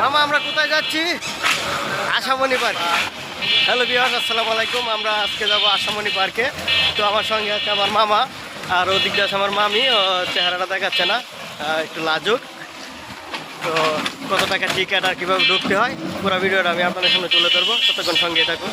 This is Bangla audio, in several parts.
মামা, আমরা কোথায় যাচ্ছি? আশামণি পার্ক। হ্যালো বিহার আসসালামু আলাইকুম। আমরা আজকে যাব আশামণি পার্কে। তো আমার সঙ্গে আছে আমার মামা, আর ওদিক আছে আমার মামি। চেহারাটা দেখাচ্ছে না একটু লাজুক। তো কত টাকা টিকিট আর কীভাবে ঢুকতে হয়, পুরো ভিডিওটা আমি আপনাদের সামনে তুলে ধরবো। ততক্ষণ সঙ্গে থাকুন।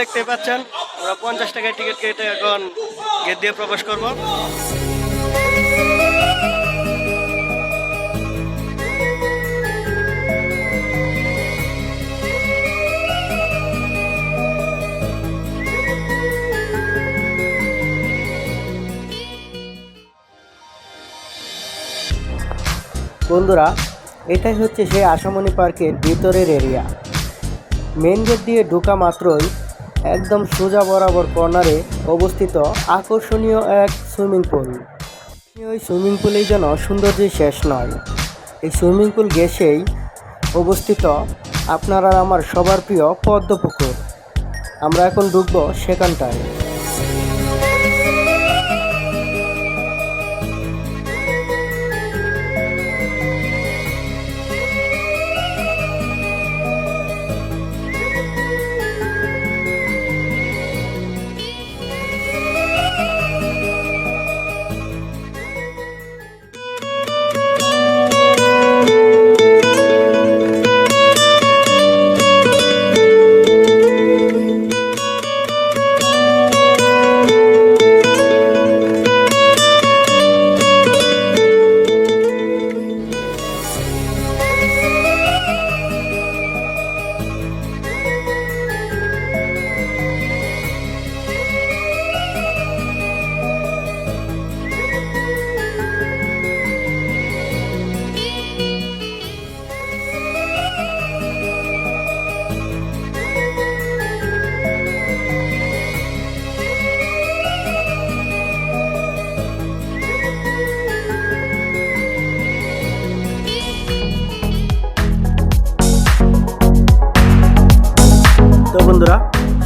দেখতে পাচ্ছেন। আমরা পঞ্চাশ টাকায় টিকিট কেটে এখন গেট দিয়ে প্রবেশ করব। বন্ধুরা, এটাই হচ্ছে সেই আশামণি পার্কের ভিতরের এরিয়া মেন গেট দিয়ে ঢোকা মাত্রই একদম সোজা বরাবর কর্নারে অবস্থিত আকর্ষণীয় এক সুইমিং পুল। ওই সুইমিং পুলেই যেন সৌন্দর্যের শেষ নয়। এই সুইমিং পুল গেছেই অবস্থিত আপনারা আমার সবার প্রিয় পদ্মপুকুর। আমরা এখন ঢুকবো সেখানটায়।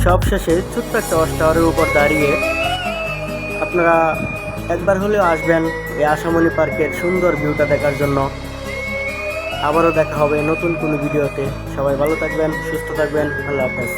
বন্ধুরা সব শেষে ছোট্ট একটা টাওয়ারের উপর দাঁড়িয়ে আপনারা একবার হলেও আসবেন এই আশামণি পার্কের সুন্দর ভিউটা দেখার জন্য। আবারও দেখা হবে নতুন কোনো ভিডিওতে। সবাই ভালো থাকবেন, সুস্থ থাকবেন। আল্লাহ হাফেজ।